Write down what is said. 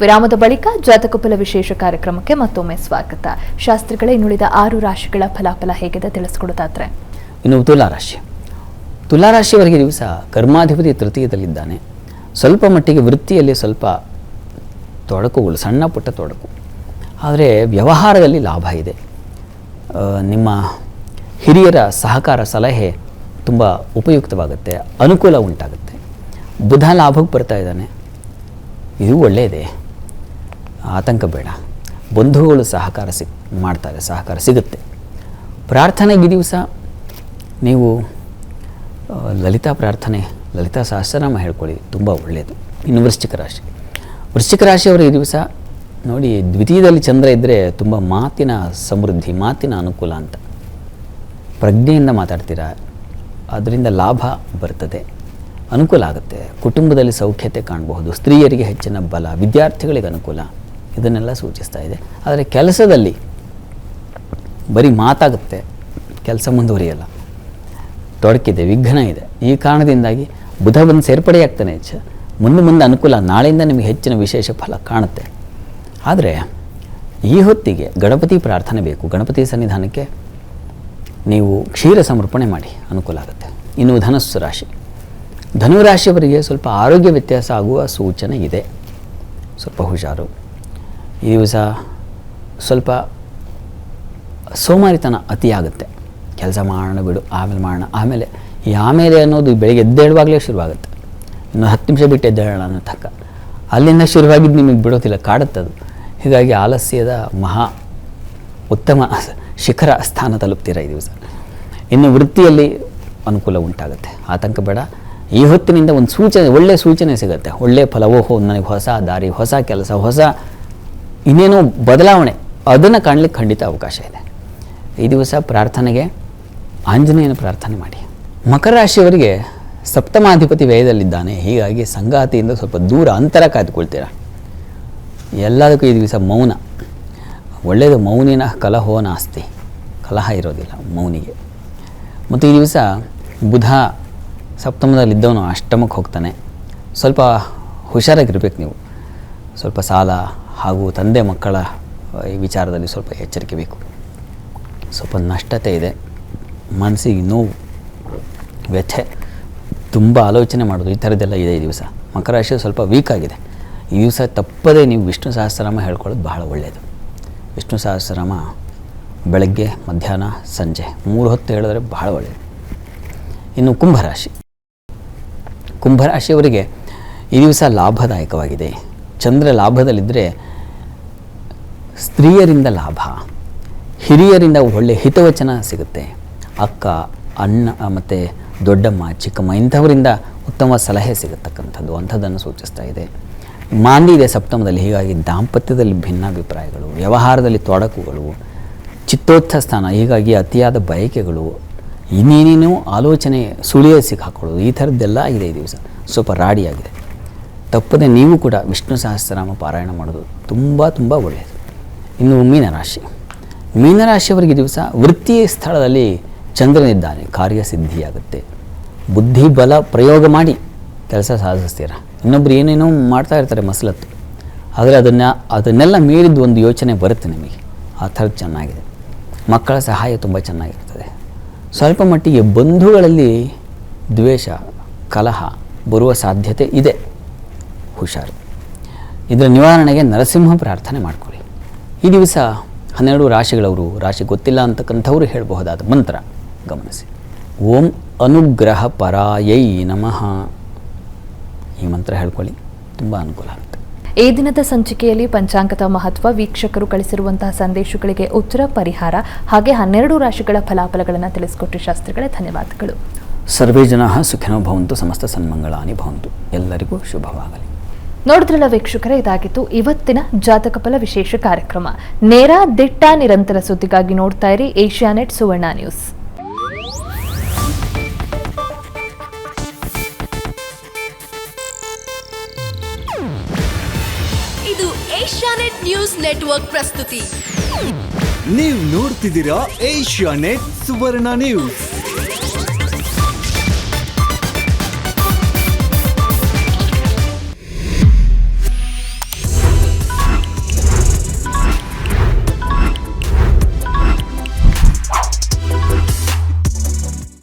ವಿರಾಮದ ಬಳಿಕ ಜಾತಕಫಲ ವಿಶೇಷ ಕಾರ್ಯಕ್ರಮಕ್ಕೆ ಮತ್ತೊಮ್ಮೆ ಸ್ವಾಗತ. ಶಾಸ್ತ್ರಿಗಳ ಇನ್ನುಳಿದ ಆರು ರಾಶಿಗಳ ಫಲಾಫಲ ಹೇಗಿದೆ ತಿಳಿಸ್ಕೊಡೋದಾದ್ರೆ ಇನ್ನು ತುಲಾರಾಶಿ ತುಲಾರಾಶಿಯವರೆಗೆ ದಿವಸ ಕರ್ಮಾಧಿಪತಿ ತೃತೀಯದಲ್ಲಿದ್ದಾನೆ. ಸ್ವಲ್ಪ ಮಟ್ಟಿಗೆ ವೃತ್ತಿಯಲ್ಲಿ ಸ್ವಲ್ಪ ತೊಡಕುಗಳು ಸಣ್ಣ ಪುಟ್ಟ ತೊಡಕು. ಆದರೆ ವ್ಯವಹಾರದಲ್ಲಿ ಲಾಭ ಇದೆ. ನಿಮ್ಮ ಹಿರಿಯರ ಸಹಕಾರ ಸಲಹೆ ತುಂಬ ಉಪಯುಕ್ತವಾಗುತ್ತೆ, ಅನುಕೂಲ ಉಂಟಾಗುತ್ತೆ. ಬುಧ ಲಾಭಕ್ಕೆ ಬರ್ತಾ ಇದ್ದಾನೆ. ಇದು ಒಳ್ಳೆಯದೇ. ಆತಂಕ ಬೇಡ. ಬಂಧುಗಳು ಸಹಕಾರ ಸಿಗ್, ಮಾಡ್ತಾರೆ, ಸಹಕಾರ ಸಿಗುತ್ತೆ. ಪ್ರಾರ್ಥನೆಗೆ ದಿವಸ ನೀವು ಲಲಿತಾ ಪ್ರಾರ್ಥನೆ, ಲಲಿತಾ ಸಹಸ್ರನಾಮ ಹೇಳ್ಕೊಳ್ಳಿ, ತುಂಬ ಒಳ್ಳೆಯದು ಇನ್ನು ವೃಶ್ಚಿಕ ರಾಶಿ. ವೃಶ್ಚಿಕ ರಾಶಿಯವರು ಈ ದಿವಸ ನೋಡಿ, ದ್ವಿತೀಯದಲ್ಲಿ ಚಂದ್ರ ಇದ್ದರೆ ತುಂಬ ಮಾತಿನ ಸಮೃದ್ಧಿ, ಮಾತಿನ ಅನುಕೂಲ ಅಂತ. ಪ್ರಜ್ಞೆಯಿಂದ ಮಾತಾಡ್ತೀರಾ? ಅದರಿಂದ ಲಾಭ ಬರ್ತದೆ. ಅನುಕೂಲ ಆಗುತ್ತೆ. ಕುಟುಂಬದಲ್ಲಿ ಸೌಖ್ಯತೆ ಕಾಣಬಹುದು. ಸ್ತ್ರೀಯರಿಗೆ ಹೆಚ್ಚಿನ ಬಲ, ವಿದ್ಯಾರ್ಥಿಗಳಿಗೆ ಅನುಕೂಲ. ಇದನ್ನೆಲ್ಲ ಸೂಚಿಸ್ತಾ ಇದೆ. ಆದರೆ ಕೆಲಸದಲ್ಲಿ ಬರೀ ಮಾತಾಗುತ್ತೆ, ಕೆಲಸ ಮುಂದುವರಿಯಲ್ಲ. ತೊಡಕಿದೆ, ವಿಘ್ನ ಇದೆ. ಈ ಕಾರಣದಿಂದಾಗಿ ಬುಧ ಬಂದು ಸೇರ್ಪಡೆಯಾಗ್ತಾನೆ ಹೆಚ್ಚ. ಮುಂದೆ ಮುಂದೆ ಅನುಕೂಲ, ನಾಳೆಯಿಂದ ನಿಮಗೆ ಹೆಚ್ಚಿನ ವಿಶೇಷ ಫಲ ಕಾಣುತ್ತೆ. ಆದರೆ ಈ ಹೊತ್ತಿಗೆ ಗಣಪತಿ ಪ್ರಾರ್ಥನೆ ಬೇಕು. ಗಣಪತಿ ಸನ್ನಿಧಾನಕ್ಕೆ ನೀವು ಕ್ಷೀರ ಸಮರ್ಪಣೆ ಮಾಡಿ, ಅನುಕೂಲ ಆಗುತ್ತೆ. ಇನ್ನು ಧನಸ್ಸು ರಾಶಿ. ಧನುರಾಶಿಯವರಿಗೆ ಸ್ವಲ್ಪ ಆರೋಗ್ಯ ವ್ಯತ್ಯಾಸ ಆಗುವ ಸೂಚನೆ ಇದೆ. ಸ್ವಲ್ಪ ಹುಷಾರು. ಈ ದಿವಸ ಸ್ವಲ್ಪ ಸೋಮಾರಿತನ ಅತಿಯಾಗುತ್ತೆ. ಕೆಲಸ ಮಾಡೋಣ ಬಿಡು, ಆಮೇಲೆ ಮಾಡೋಣ. ಆಮೇಲೆ ಈ ಆಮೇಲೆ ಅನ್ನೋದು ಬೆಳಿಗ್ಗೆ ಎದ್ದೇಳುವಾಗಲೇ ಶುರುವಾಗುತ್ತೆ. ಇನ್ನು ಹತ್ತು ನಿಮಿಷ ಬಿಟ್ಟು ಎದ್ದೇಳೋಣ ಅನ್ನೋ ತಕ್ಕ. ಅಲ್ಲಿಂದ ಶುರುವಾಗಿದ್ದು ನಿಮಗೆ ಬಿಡೋದಿಲ್ಲ ಕಾಡುತ್ತದು ಹೀಗಾಗಿ ಆಲಸ್ಯದ ಮಹಾ ಉತ್ತಮ ಶಿಖರ ಸ್ಥಾನ ತಲುಪ್ತೀರ ಈ ದಿವಸ. ಇನ್ನು ವೃತ್ತಿಯಲ್ಲಿ ಅನುಕೂಲ ಉಂಟಾಗುತ್ತೆ. ಆತಂಕ ಬೇಡ. ಈ ಹೊತ್ತಿನಿಂದ ಒಂದು ಸೂಚನೆ ಒಳ್ಳೆಯ ಸೂಚನೆ ಸಿಗುತ್ತೆ. ಒಳ್ಳೆಯ ಫಲ ಓಹೋ ನನಗೆ ಹೊಸ ದಾರಿ, ಹೊಸ ಕೆಲಸ, ಹೊಸ ಇನ್ನೇನೋ ಬದಲಾವಣೆ? ಅದನ್ನು ಕಾಣಲಿಕ್ಕೆ ಖಂಡಿತ ಅವಕಾಶ ಇದೆ. ಈ ದಿವಸ ಪ್ರಾರ್ಥನೆಗೆ ಆಂಜನೇಯನ ಪ್ರಾರ್ಥನೆ ಮಾಡಿ. ಮಕರ ರಾಶಿಯವರಿಗೆ ಸಪ್ತಮಾಧಿಪತಿ ವ್ಯಯದಲ್ಲಿದ್ದಾನೆ. ಹೀಗಾಗಿ ಸಂಗಾತಿಯಿಂದ ಸ್ವಲ್ಪ ದೂರ ಅಂತರ ಕಾಯ್ದುಕೊಳ್ತೀರ? ಎಲ್ಲದಕ್ಕೂ ಈ ದಿವಸ ಮೌನ. ಒಳ್ಳೆಯದು ಮೌನಿನ ಕಲಹೋ ನಾಸ್ತಿ. ಕಲಹ ಇರೋದಿಲ್ಲ ಮೌನಿಗೆ. ಮತ್ತು ಈ ದಿವಸ ಬುಧ ಸಪ್ತಮದಲ್ಲಿದ್ದವನು ಅಷ್ಟಮಕ್ಕೆ ಹೋಗ್ತಾನೆ. ಸ್ವಲ್ಪ ಹುಷಾರಾಗಿರ್ಬೇಕು ನೀವು. ಸ್ವಲ್ಪ ಸಾಲ ಹಾಗೂ ತಂದೆ ಮಕ್ಕಳ ಈ ವಿಚಾರದಲ್ಲಿ ಸ್ವಲ್ಪ ಎಚ್ಚರಿಕೆ ಬೇಕು. ಸ್ವಲ್ಪ ನಷ್ಟತೆ ಇದೆ. ಮನಸ್ಸಿಗೆ ನೋವು, ವ್ಯಥೆ, ತುಂಬ ಆಲೋಚನೆ ಮಾಡೋದು ಈ ಥರದ್ದೆಲ್ಲ ಇದೆ ಈ ದಿವಸ. ಮಕರ ರಾಶಿ ಸ್ವಲ್ಪ ವೀಕ್ ಆಗಿದೆ. ಈ ದಿವಸ ತಪ್ಪದೇ ನೀವು ವಿಷ್ಣು ಸಹಸ್ರನಾಮ ಹೇಳ್ಕೊಳ್ಳೋದು ಬಹಳ ಒಳ್ಳೆಯದು ವಿಷ್ಣು ಸಹಸ್ರನಾಮ ಬೆಳಗ್ಗೆ, ಮಧ್ಯಾಹ್ನ, ಸಂಜೆ ಮೂರು ಹೊತ್ತು ಹೇಳಿದ್ರೆ ಬಹಳ ಒಳ್ಳೆಯದು ಇನ್ನು ಕುಂಭರಾಶಿ ಕುಂಭರಾಶಿಯವರಿಗೆ ಈ ದಿವಸ ಲಾಭದಾಯಕವಾಗಿದೆ. ಚಂದ್ರ ಲಾಭದಲ್ಲಿದ್ದರೆ ಸ್ತ್ರೀಯರಿಂದ ಲಾಭ, ಹಿರಿಯರಿಂದ ಒಳ್ಳೆ ಹಿತವಚನ ಸಿಗುತ್ತೆ. ಅಕ್ಕ, ಅಣ್ಣ ಮತ್ತು ದೊಡ್ಡಮ್ಮ, ಚಿಕ್ಕಮ್ಮ ಇಂಥವರಿಂದ ಉತ್ತಮ ಸಲಹೆ ಸಿಗತಕ್ಕಂಥದ್ದು ಅಂಥದ್ದನ್ನು ಸೂಚಿಸ್ತಾ ಇದೆ. ಮಾಂದಿ ಇದೆ ಸಪ್ತಮದಲ್ಲಿ ಹೀಗಾಗಿ ದಾಂಪತ್ಯದಲ್ಲಿ ಭಿನ್ನಾಭಿಪ್ರಾಯಗಳು, ವ್ಯವಹಾರದಲ್ಲಿ ತೊಡಕುಗಳು, ಚಿತ್ತೋತ್ಥ ಸ್ಥಾನ, ಹೀಗಾಗಿ ಅತಿಯಾದ ಬಯಕೆಗಳು, ಇನ್ನೇನೇನೋ ಆಲೋಚನೆ ಸುಳಿಯ ಸಿಕ್ಕಾಕೊಳ್ಳೋದು, ಈ ಥರದ್ದೆಲ್ಲ ಇದೆ ಈ ದಿವಸ. ಸ್ವಲ್ಪ ರಾಡಿಯಾಗಿದೆ. ತಪ್ಪದೆ ನೀವು ಕೂಡ ವಿಷ್ಣು ಸಹಸ್ರನಾಮ ಪಾರಾಯಣ ಮಾಡೋದು ತುಂಬ ತುಂಬ ಒಳ್ಳೆಯದು. ಇನ್ನು ಮೀನರಾಶಿ ಮೀನರಾಶಿಯವರಿಗೆ ದಿವಸ ವೃತ್ತಿ ಸ್ಥಳದಲ್ಲಿ ಚಂದ್ರನಿದ್ದಾನೆ, ಕಾರ್ಯಸಿದ್ಧಿಯಾಗುತ್ತೆ. ಬುದ್ಧಿ ಬಲ ಪ್ರಯೋಗ ಮಾಡಿ ಕೆಲಸ ಸಾಧಿಸ್ತೀರ? ಇನ್ನೊಬ್ರು ಏನೇನೋ ಮಾಡ್ತಾ ಇರ್ತಾರೆ ಮಸಲತ್ತು. ಆದರೆ ಅದನ್ನು, ಅದನ್ನೆಲ್ಲ ಮೀರಿದ್ದು ಒಂದು ಯೋಚನೆ ಬರುತ್ತೆ ನಿಮಗೆ. ಆ ಥರದ್ದು ಚೆನ್ನಾಗಿದೆ. ಮಕ್ಕಳ ಸಹಾಯ ತುಂಬ ಚೆನ್ನಾಗಿರ್ತದೆ. ಸ್ವಲ್ಪ ಮಟ್ಟಿಗೆ ಬಂಧುಗಳಲ್ಲಿ ದ್ವೇಷ, ಕಲಹ ಬರುವ ಸಾಧ್ಯತೆ ಇದೆ. ಹುಷಾರು. ಇದರ ನಿವಾರಣೆಗೆ ನರಸಿಂಹ ಪ್ರಾರ್ಥನೆ ಮಾಡ್ಕೊಳ್ಳಿ ಈ ದಿವಸ ಹನ್ನೆರಡು ರಾಶಿಗಳವರು ರಾಶಿ ಗೊತ್ತಿಲ್ಲ ಅಂತಕ್ಕಂಥವ್ರು ಹೇಳಬಹುದಾದ ಮಂತ್ರ ಗಮನಿಸಿ. ಓಂ ಅನುಗ್ರಹ ಪರಾಯೈ ನಮಃ. ಈ ಮಂತ್ರ ಹೇಳ್ಕೊಳ್ಳಿ ತುಂಬ ಅನುಕೂಲ ಆಗುತ್ತೆ. ಈ ದಿನದ ಸಂಚಿಕೆಯಲ್ಲಿ ಪಂಚಾಂಗದ ಮಹತ್ವ ವೀಕ್ಷಕರು ಕಳಿಸಿರುವಂತಹ ಸಂದೇಶಗಳಿಗೆ ಉತ್ತರ ಪರಿಹಾರ ಹಾಗೆ ಹನ್ನೆರಡು ರಾಶಿಗಳ ಫಲಾಫಲಗಳನ್ನು ತಿಳಿಸಿಕೊಟ್ಟು ಶಾಸ್ತ್ರಿಗಳೇ ಧನ್ಯವಾದಗಳು. ಸರ್ವೇ ಜನ ಸುಖಿನೋ ಭವಂತು ಸಮಸ್ತ ಸನ್ಮಂಗಳಾನಿ ಭವಂತು. ಎಲ್ಲರಿಗೂ ಶುಭವಾಗಲಿ. ನೋಡಿದ್ರಲ್ಲ ವೀಕ್ಷಕರೇ ಇದಾಗಿತ್ತು ಇವತ್ತಿನ ಜಾತಕ ಫಲ ವಿಶೇಷ ಕಾರ್ಯಕ್ರಮ. ನೇರ ದಿಟ್ಟ ನಿರಂತರ ಸುದ್ದಿಗಾಗಿ ನೋಡ್ತಾ ಇರಿ ಏಷ್ಯಾನೆಟ್ ಸುವರ್ಣ ನ್ಯೂಸ್. ಇದು ಏಷ್ಯಾನೆಟ್ ನ್ಯೂಸ್ ನೆಟ್ವರ್ಕ್ ಪ್ರಸ್ತುತಿ. ನೀವು ನೋಡ್ತಿದ್ದೀರಾ ಏಷ್ಯಾ ನೆಟ್ ಸುವರ್ಣ ನ್ಯೂಸ್.